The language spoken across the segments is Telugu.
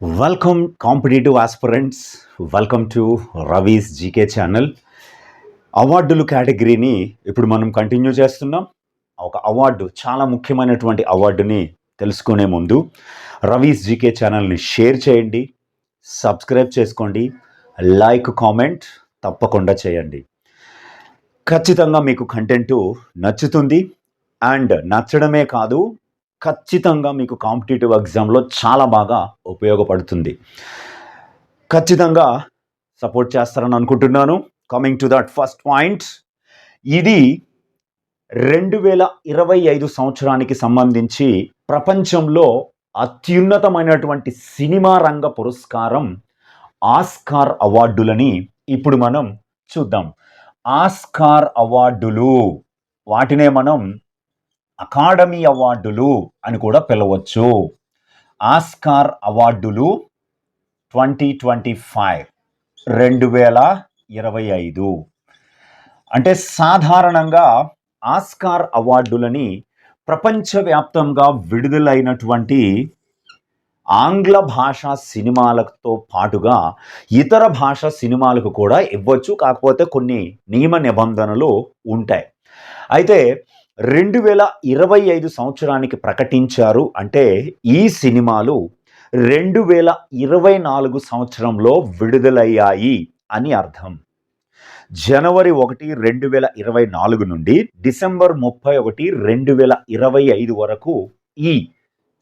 Welcome competitive aspirants welcome to Ravi's GK channel అవార్డులు కేటగిరీని ఇప్పుడు మనం కంటిన్యూ చేస్తున్నాం. ఒక అవార్డు చాలా ముఖ్యమైనటువంటి అవార్డుని తెలుసుకునే ముందు రవీస్ జీకే ఛానల్ని షేర్ చేయండి సబ్స్క్రైబ్ చేసుకోండి లైక్ కామెంట్ తప్పకుండా చేయండి. ఖచ్చితంగా మీకు కంటెంట్ నచ్చుతుంది. అండ్ నచ్చడమే కాదు ఖచ్చితంగా మీకు కాంపిటేటివ్ ఎగ్జామ్లో చాలా బాగా ఉపయోగపడుతుంది. ఖచ్చితంగా సపోర్ట్ చేస్తారని అనుకుంటున్నాను. Coming to that first point ఇది రెండు వేల ఇరవై ఐదు సంవత్సరానికి సంబంధించి ప్రపంచంలో అత్యున్నతమైనటువంటి సినిమా రంగ పురస్కారం ఆస్కార్ అవార్డులని ఇప్పుడు మనం చూద్దాం. ఆస్కార్ అవార్డులు వాటినే మనం అకాడమీ అవార్డులు అని కూడా పిలవచ్చు. ఆస్కార్ అవార్డులు ట్వంటీ ట్వంటీ ఫైవ్ రెండు వేల ఇరవై ఐదు. అంటే సాధారణంగా ఆస్కార్ అవార్డులని ప్రపంచవ్యాప్తంగా విడుదలైనటువంటి ఆంగ్ల భాషా సినిమాలతో పాటుగా ఇతర భాషా సినిమాలకు కూడా ఇవ్వచ్చు. కాకపోతే కొన్ని నియమ నిబంధనలు ఉంటాయి. అయితే రెండు వేల ఇరవై ఐదు సంవత్సరానికి ప్రకటించారు. అంటే ఈ సినిమాలు రెండు వేల ఇరవై నాలుగు సంవత్సరంలో విడుదలయ్యాయి అని అర్థం. జనవరి ఒకటి రెండు వేల ఇరవై నాలుగు నుండి డిసెంబర్ ముప్పై ఒకటి రెండు వేల ఇరవై ఐదు వరకు ఈ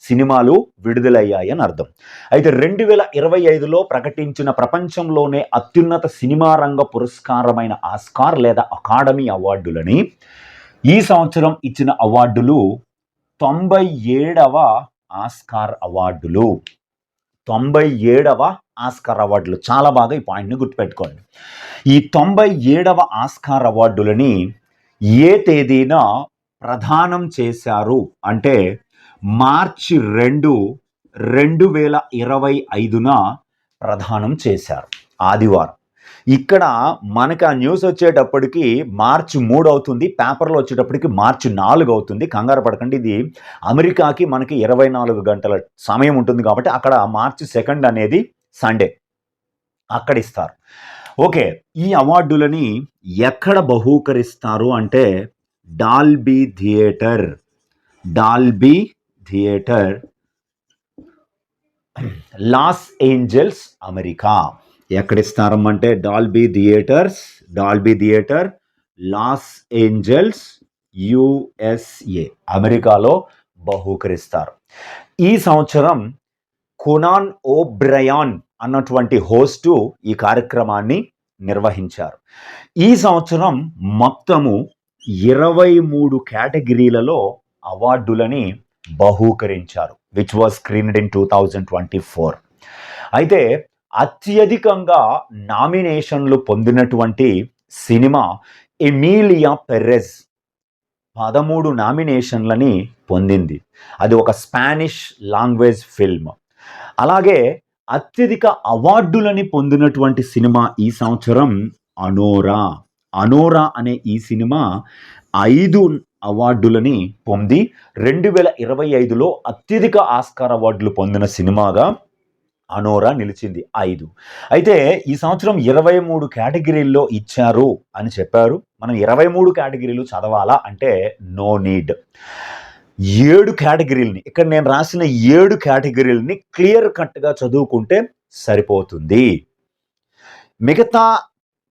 సినిమాలు విడుదలయ్యాయి అని అర్థం. అయితే రెండు వేల ఇరవై ఐదులో ప్రకటించిన ప్రపంచంలోనే అత్యున్నత సినిమా రంగ పురస్కారమైన ఆస్కార్ లేదా అకాడమీ అవార్డులని ఈ సంవత్సరం ఇచ్చిన అవార్డులు తొంభై ఏడవ ఆస్కార్ అవార్డులు. తొంభై ఏడవ ఆస్కార్ అవార్డులు. చాలా బాగా ఈ పాయింట్ని గుర్తుపెట్టుకోండి. ఈ తొంభై ఏడవ ఆస్కార్ అవార్డులని ఏ తేదీన ప్రదానం చేశారు? అంటే మార్చి రెండు రెండు వేల ఇరవై ఐదున ప్రదానం చేశారు. ఆదివారం. ఇక్కడ మనకు ఆ న్యూస్ వచ్చేటప్పటికి మార్చి మూడు అవుతుంది పేపర్లో వచ్చేటప్పటికి మార్చి నాలుగు అవుతుంది. కంగారు పడకండి ఇది అమెరికాకి మనకి ఇరవై నాలుగు గంటల సమయం ఉంటుంది కాబట్టి అక్కడ మార్చి సెకండ్ అనేది సండే. అక్కడ ఇస్తారు. ఓకే ఈ అవార్డులని ఎక్కడ బహూకరిస్తారు అంటే Dolby Theatre. Dolby Theatre. Los Angeles America. ఎక్కడ ఇస్తారమ్మంటే Dolby Theatres Dolby Theatre Los Angeles USA అమెరికాలో బహూకరిస్తారు. ఈ సంవత్సరం కునాన్ ఓబ్రయాన్ అన్నటువంటి హోస్టు ఈ కార్యక్రమాన్ని నిర్వహించారు. ఈ సంవత్సరం మొత్తము ఇరవై మూడు కేటగిరీలలో అవార్డులని బహూకరించారు which was screened in two thousand twenty four అయితే అత్యధికంగా నామినేషన్లు పొందినటువంటి సినిమా ఎమీలియా పెర్రెజ్ పదమూడు నామినేషన్లని పొందింది. అది ఒక స్పానిష్ లాంగ్వేజ్ ఫిల్మ్. అలాగే అత్యధిక అవార్డులని పొందినటువంటి సినిమా ఈ సంవత్సరం అనోరా. అనోరా అనే ఈ సినిమా ఐదు అవార్డులని పొంది రెండు వేల ఇరవై ఐదులో అత్యధిక ఆస్కార్ అవార్డులు పొందిన సినిమాగా అనోరా నిలిచింది. ఐదు. అయితే ఈ సంవత్సరం ఇరవై మూడు కేటగిరీల్లో ఇచ్చారు అని చెప్పారు. మనం ఇరవై మూడు కేటగిరీలు చదవాలా అంటే నో నీడ్. ఏడు కేటగిరీలని ఇక్కడ నేను రాసిన ఏడు కేటగిరీలని క్లియర్ కట్గా చదువుకుంటే సరిపోతుంది. మిగతా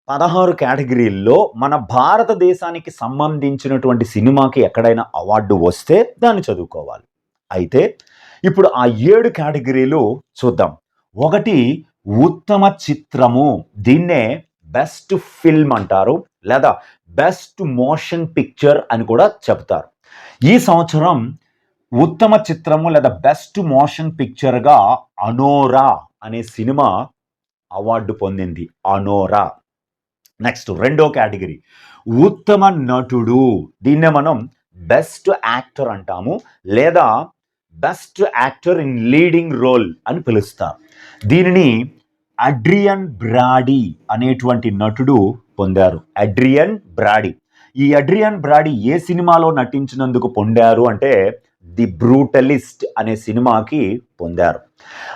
పదహారు కేటగిరీల్లో మన భారతదేశానికి సంబంధించినటువంటి సినిమాకి ఎక్కడైనా అవార్డు వస్తే దాన్ని చదువుకోవాలి. అయితే ఇప్పుడు ఆ ఏడు కేటగిరీలు చూద్దాం. ఒకటి ఉత్తమ చిత్రము దీన్నే బెస్ట్ ఫిల్మ్ అంటారు లేదా బెస్ట్ మోషన్ పిక్చర్ అని కూడా చెప్తారు ఈ సంవత్సరం ఉత్తమ చిత్రము లేదా బెస్ట్ మోషన్ పిక్చర్గా అనోరా అనే సినిమా అవార్డు పొందింది. అనోరా నెక్స్ట్ రెండో కేటగిరీ. ఉత్తమ నటుడు. దీన్నే మనం బెస్ట్ యాక్టర్ అంటాము లేదా best actor in leading role అని పిలుస్తారు. దీనిని అడ్రియన్ బ్రాడీ అనేటువంటి నటుడు పొందారు. Adrien Brody. ఈ అడ్రియన్ బ్రాడీ ఏ సినిమాలో నటించినందుకు పొందారు అంటే ది బ్రూటలిస్ట్ అనే సినిమాకి పొందారు.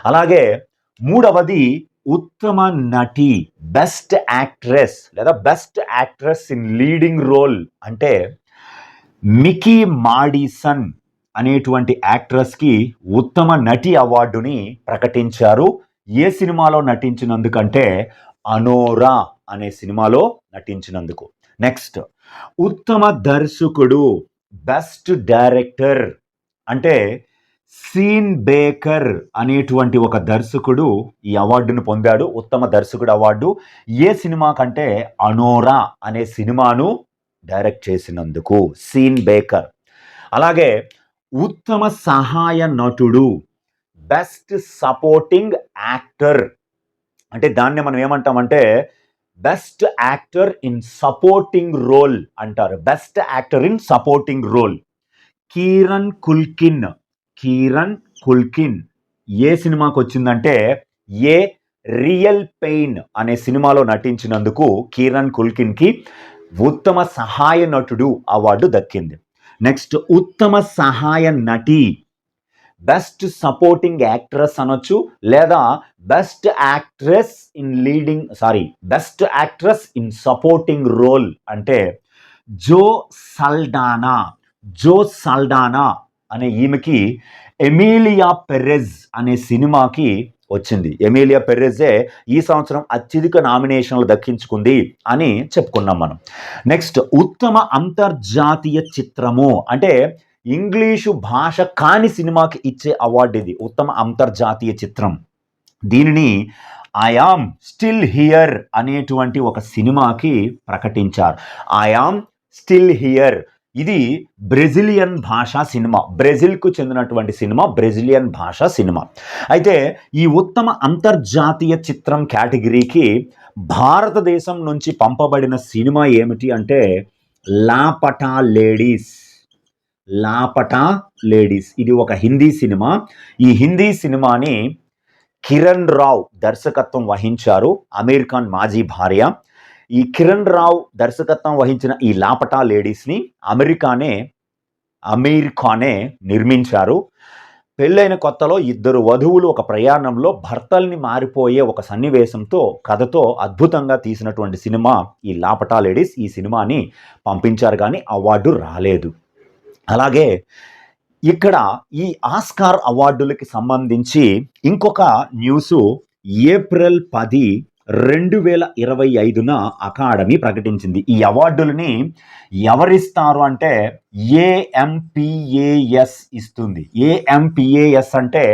అలాగే మూడవది ఉత్తమ నటి బెస్ట్ యాక్ట్రెస్ లేదా best actress in leading role అంటే మికీ మాడిసన్ అనేటువంటి యాక్ట్రెస్కి ఉత్తమ నటి అవార్డుని ప్రకటించారు. ఏ సినిమాలో నటించినందుకంటే అనోరా అనే సినిమాలో నటించినందుకు. నెక్స్ట్ ఉత్తమ దర్శకుడు బెస్ట్ డైరెక్టర్ అంటే సీన్ బేకర్ అనేటువంటి ఒక దర్శకుడు ఈ అవార్డును పొందాడు. ఉత్తమ దర్శకుడు అవార్డు. ఏ సినిమా కంటే అనోరా అనే సినిమాను డైరెక్ట్ చేసినందుకు సీన్ బేకర్. అలాగే ఉత్తమ సహాయ నటుడు బెస్ట్ సపోర్టింగ్ యాక్టర్ అంటే దాన్ని మనం ఏమంటామంటే best actor in supporting role అంటారు. Best actor in supporting role Kieran Culkin Kieran Culkin ఏ సినిమాకి వచ్చిందంటే ఏ రియల్ పెయిన్ అనే సినిమాలో నటించినందుకు కీరన్ కుల్కిన్కి ఉత్తమ సహాయ నటుడు అవార్డు దక్కింది. నెక్స్ట్ ఉత్తమ సహాయ నటి. బెస్ట్ సపోర్టింగ్ యాక్ట్రెస్ అనొచ్చు లేదా best actress in leading sorry best actress in supporting role అంటే జో సల్డానా జో సల్డానా అనే ఈమెకి ఎమీలియా పెరెజ్ అనే సినిమాకి వచ్చింది. ఎమిలియా పెర్రెజే ఈ సంవత్సరం అత్యధిక నామినేషన్లు దక్కించుకుంది అని చెప్పుకున్నాం మనం. నెక్స్ట్ ఉత్తమ అంతర్జాతీయ చిత్రము అంటే ఇంగ్లీషు భాష కాని సినిమాకి ఇచ్చే అవార్డు ఇది. ఉత్తమ అంతర్జాతీయ చిత్రం. దీనిని ఐఆమ్ స్టిల్ హియర్ అనేటువంటి ఒక సినిమాకి ప్రకటించారు. ఐఆమ్ స్టిల్ హియర్ ఇది బ్రెజిలియన్ భాష సినిమా బ్రెజిల్కు చెందినటువంటి సినిమా బ్రెజిలియన్ భాష సినిమా. అయితే ఈ ఉత్తమ అంతర్జాతీయ చిత్రం కేటగిరీకి భారతదేశం నుంచి పంపబడిన సినిమా ఏమిటి అంటే లాపటా లేడీస్. లాపటా లేడీస్. ఇది ఒక హిందీ సినిమా. ఈ హిందీ సినిమాని కిరణ్ రావ్ దర్శకత్వం వహించారు అమీర్ ఖాన్ మాజీ భార్య. ఈ కిరణ్ రావ్ దర్శకత్వం వహించిన ఈ లాపటా లేడీస్ని అమెరికానే అమీర్ ఖానే నిర్మించారు. పెళ్ళైన కొత్తలో ఇద్దరు వధువులు ఒక ప్రయాణంలో భర్తల్ని మారిపోయే ఒక సన్నివేశంతో కథతో అద్భుతంగా తీసినటువంటి సినిమా ఈ లాపటా లేడీస్ ఈ సినిమాని పంపించారు కానీ అవార్డు రాలేదు. అలాగే ఇక్కడ ఈ ఆస్కార్ అవార్డులకి సంబంధించి ఇంకొక న్యూసు ఏప్రిల్ పది రెండు వేల ఇరవై ఐదున అకాడమీ ప్రకటించింది. ఈ అవార్డులని ఎవరిస్తారు అంటే ఏఎంపిఏఎస్ ఇస్తుంది. ఏఎంపిఏఎస్ అంటే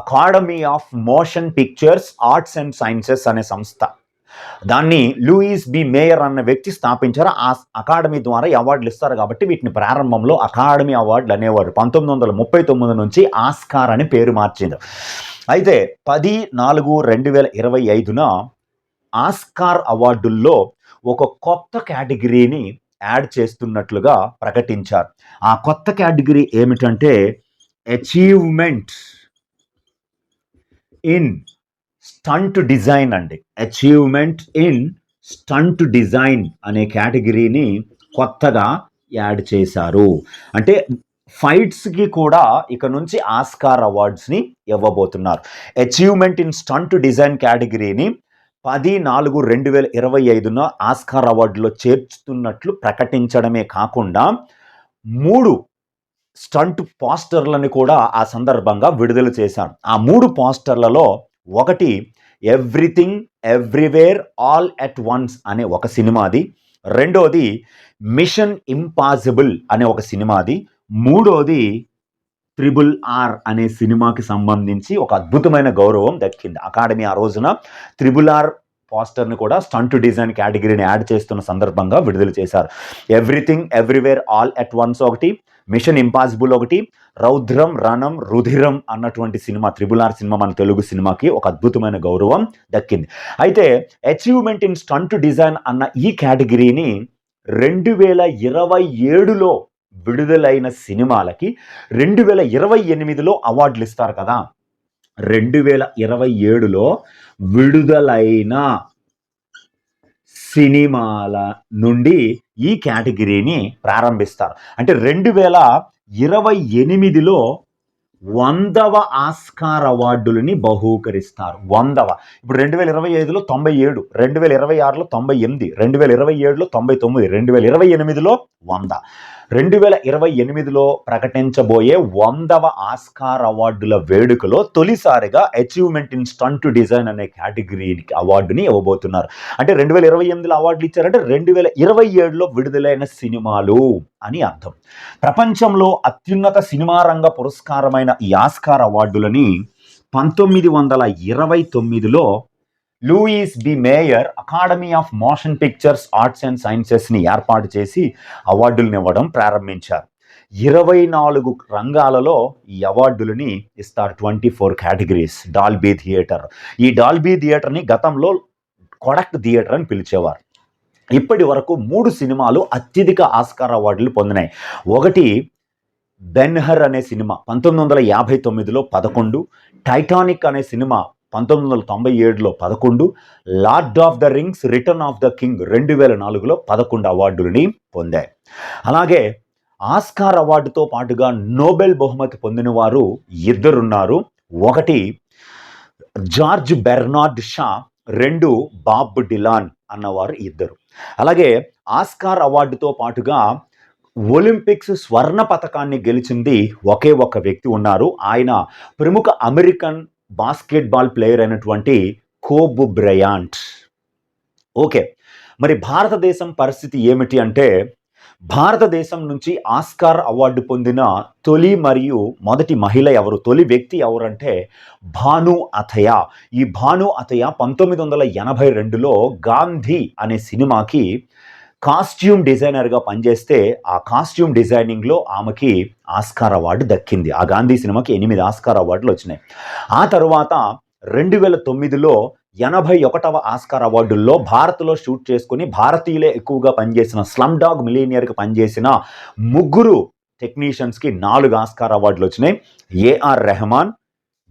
Academy of Motion Pictures Arts and Sciences అనే సంస్థ. దాన్ని లూయిస్ బి మేయర్ అన్న వ్యక్తి స్థాపించారు. ఆ అకాడమీ ద్వారా అవార్డులు ఇస్తారు కాబట్టి వీటిని ప్రారంభంలో అకాడమీ అవార్డులు అనేవారు పంతొమ్మిది వందల ముప్పై తొమ్మిది నుంచి ఆస్కార్ అని పేరు మార్చింది. అయితే పది నాలుగు రెండు వేల ఇరవై ఐదున ఆస్కార్ అవార్డుల్లో ఒక కొత్త కేటగిరీని యాడ్ చేస్తున్నట్లుగా ప్రకటించారు. ఆ కొత్త కేటగిరీ ఏమిటంటే అచీవ్మెంట్ ఇన్ స్టంట్ డిజైన్ అండి. అచీవ్మెంట్ ఇన్ స్టంట్ డిజైన్ అనే కేటగిరీని కొత్తగా యాడ్ చేశారు. అంటే ఫైట్స్కి కూడా ఇక నుంచి ఆస్కార్ అవార్డ్స్ని ఇవ్వబోతున్నారు. అచీవ్మెంట్ ఇన్ స్టంట్ డిజైన్ కేటగిరీని పది నాలుగు రెండు వేల ఇరవై ఐదున ఆస్కార్ అవార్డులో చేర్చుతున్నట్లు ప్రకటించడమే కాకుండా మూడు స్టంట్ పోస్టర్లను కూడా ఆ సందర్భంగా విడుదల చేశాను ఆ మూడు పోస్టర్లలో ఒకటి Everything Everywhere All at Once అనే ఒక సినిమాది రెండోది మిషన్ ఇంపాసిబుల్ అనే ఒక సినిమాది మూడోది త్రిబుల్ ఆర్ అనే సినిమాకి సంబంధించి ఒక అద్భుతమైన గౌరవం దక్కింది. అకాడమీ ఆ రోజున త్రిబుల్ ఆర్ పోస్టర్ని కూడా స్టంట్ డిజైన్ కేటగిరీని యాడ్ చేస్తున్న సందర్భంగా విడుదల చేశారు. Everything Everywhere All at Once ఒకటి మిషన్ ఇంపాసిబుల్ ఒకటి రౌద్రం రణం రుధిరం అన్నటువంటి సినిమా త్రిబుల్ ఆర్ సినిమా మన తెలుగు సినిమాకి ఒక అద్భుతమైన గౌరవం దక్కింది. అయితే అచీవ్మెంట్ ఇన్ స్టంట్ డిజైన్ అన్న ఈ కేటగిరీని రెండు వేల ఇరవై ఏడులో విడుదలైన సినిమాలకి రెండు వేల ఇరవై ఎనిమిదిలో అవార్డులు ఇస్తారు కదా. రెండు వేల ఇరవై ఏడులో విడుదలైన సినిమాల నుండి ఈ కేటగిరీని ప్రారంభిస్తారు. అంటే రెండు వేల ఇరవై ఎనిమిదిలో వందవ ఆస్కార్ అవార్డులని బహూకరిస్తారు. వందవ. ఇప్పుడు రెండు వేల ఇరవై ఐదులో తొంభై ఏడు రెండు వేల ఇరవై ఆరులో తొంభై ఎనిమిది రెండు వేల ఇరవై ఏడులో తొంభై తొమ్మిది రెండు వేల ఇరవై ఎనిమిదిలో వంద. రెండు వేల ఇరవై ఎనిమిదిలో ప్రకటించబోయే వందవ ఆస్కార్ అవార్డుల వేడుకలో తొలిసారిగా అచీవ్మెంట్ ఇన్ స్టంట్ డిజైన్ అనే కేటగిరీకి అవార్డుని ఇవ్వబోతున్నారు. అంటే రెండు వేల ఇరవై ఎనిమిదిలో అవార్డులు ఇచ్చారంటే రెండు వేల ఇరవై ఏడులో విడుదలైన సినిమాలు అని అర్థం. ప్రపంచంలో అత్యున్నత సినిమా రంగ పురస్కారమైన ఈ ఆస్కార్ అవార్డులని పంతొమ్మిది వందల ఇరవై తొమ్మిదిలో Louis B Mayer Academy of Motion Pictures Arts and సైన్సెస్ని ఏర్పాటు చేసి అవార్డులను ఇవ్వడం ప్రారంభించారు. ఇరవై నాలుగు రంగాలలో ఈ అవార్డులని ఇస్తారు twenty four categories. Dolby Theatre. ఈ డాల్బీ థియేటర్ని గతంలో కొడక్ థియేటర్ అని పిలిచేవారు. ఇప్పటి వరకు మూడు సినిమాలు అత్యధిక ఆస్కార్ అవార్డులు పొందినాయి. ఒకటి బెన్హర్ అనే సినిమా పంతొమ్మిది వందల యాభై తొమ్మిదిలో పదకొండు టైటానిక్ అనే సినిమా పంతొమ్మిది వందల తొంభై ఏడులో పదకొండు Lord of the Rings Return of the King రెండు వేల నాలుగులో పదకొండు అవార్డులని పొందాయి. అలాగే ఆస్కార్ అవార్డుతో పాటుగా నోబెల్ బహుమతి పొందిన వారు ఇద్దరున్నారు. ఒకటి జార్జ్ బెర్నార్డ్ షా రెండు బాబ్ డిలాన్ అన్నవారు ఇద్దరు. అలాగే ఆస్కార్ అవార్డుతో పాటుగా ఒలింపిక్స్ స్వర్ణ పథకాన్ని గెలిచింది ఒకే ఒక వ్యక్తి ఉన్నారు. ఆయన ప్రముఖ అమెరికన్ బాస్కెట్బాల్ ప్లేయర్ అయినటువంటి కోబు బ్రయాంట్. ఓకే. మరి భారతదేశం పరిస్థితి ఏమిటి అంటే భారతదేశం నుంచి ఆస్కార్ అవార్డు పొందిన తొలి మరియు మొదటి మహిళ ఎవరు తొలి వ్యక్తి ఎవరంటే భాను అథయ. ఈ భాను అథయ పంతొమ్మిది వందల ఎనభై రెండులో గాంధీ అనే సినిమాకి కాస్ట్యూమ్ డిజైనర్గా పనిచేస్తే ఆ కాస్ట్యూమ్ డిజైనింగ్లో ఆమెకి ఆస్కార్ అవార్డు దక్కింది. ఆ గాంధీ సినిమాకి ఎనిమిది ఆస్కార్ అవార్డులు వచ్చినాయి. ఆ తర్వాత రెండు వేల తొమ్మిదిలో ఎనభై ఒకటవ ఆస్కార్ అవార్డుల్లో భారత్లో షూట్ చేసుకుని భారతీయులే ఎక్కువగా పనిచేసిన స్లమ్ డాగ్ మిలీనియర్కి పనిచేసిన ముగ్గురు టెక్నీషియన్స్కి నాలుగు ఆస్కార్ అవార్డులు వచ్చినాయి. A R Rahman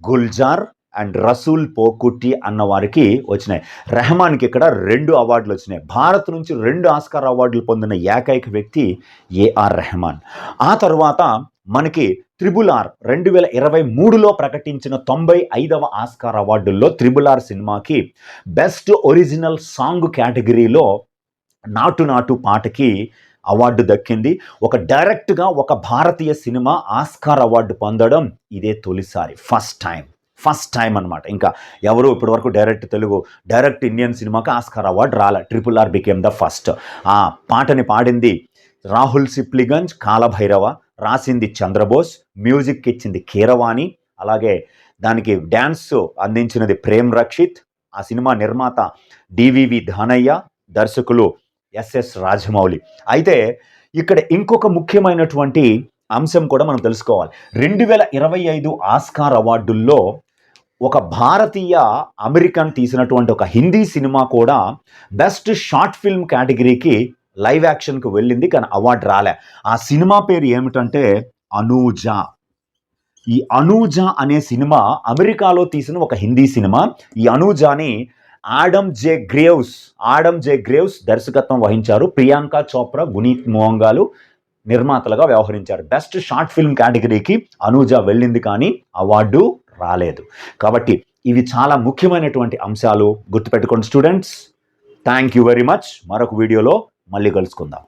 Gulzar and Rasul Pookutty అన్న వారికి వచ్చినాయి. రెహమాన్కి ఇక్కడ రెండు అవార్డులు వచ్చినాయి. భారత్ నుంచి రెండు ఆస్కార్ అవార్డులు పొందిన ఏకైక వ్యక్తి ఏఆర్ రెహమాన్. ఆ తర్వాత మనకి త్రిబుల్ ఆర్ రెండు వేల ఇరవై మూడులో ప్రకటించిన తొంభై ఐదవ ఆస్కార్ అవార్డుల్లో త్రిబుల్ ఆర్ సినిమాకి బెస్ట్ ఒరిజినల్ సాంగ్ కేటగిరీలో నాటు నాటు పాటకి అవార్డు దక్కింది. ఒక డైరెక్ట్గా ఒక భారతీయ సినిమా ఆస్కార్ అవార్డు పొందడం ఇదే తొలిసారి ఫస్ట్ టైం. ఫస్ట్ టైం అనమాట ఇంకా ఎవరు ఇప్పటివరకు డైరెక్ట్ తెలుగు డైరెక్ట్ ఇండియన్ సినిమాకి ఆస్కార్ అవార్డు రాలే. Triple R became the first ఆ పాటని పాడింది రాహుల్ సిప్లిగంజ్ కాలభైరవ రాసింది చంద్రబోస్ మ్యూజిక్ ఇచ్చింది కీరవాణి అలాగే దానికి డ్యాన్స్ అందించినది ప్రేమ్ రక్షిత్ ఆ సినిమా నిర్మాత డివివి ధానయ్య దర్శకులు ఎస్ఎస్ రాజమౌళి. అయితే ఇక్కడ ఇంకొక ముఖ్యమైనటువంటి అంశం కూడా మనం తెలుసుకోవాలి. రెండు వేల ఇరవై ఐదు ఆస్కార్ అవార్డుల్లో ఒక భారతీయ అమెరికన్ తీసినటువంటి ఒక హిందీ సినిమా కూడా బెస్ట్ షార్ట్ ఫిల్మ్ కేటగిరీకి లైవ్ యాక్షన్కి వెళ్ళింది కానీ అవార్డు రాలే. ఆ సినిమా పేరు ఏమిటంటే అనూజ. ఈ అనూజ అనే సినిమా అమెరికాలో తీసిన ఒక హిందీ సినిమా. ఈ అనూజాని Adam J Graves Adam J Graves దర్శకత్వం వహించారు. ప్రియాంక చోప్రా గునీత్ మోహంగాలు నిర్మాతలుగా వ్యవహరించారు. బెస్ట్ షార్ట్ ఫిల్మ్ కేటగిరీకి అనూజ వెళ్ళింది కానీ అవార్డు రాలేదు. కాబట్టి ఇవి చాలా ముఖ్యమైనటువంటి అంశాలు గుర్తుపెట్టుకోండి students. Thank you very much. మరొక వీడియోలో మళ్ళీ కలుసుకుందాం.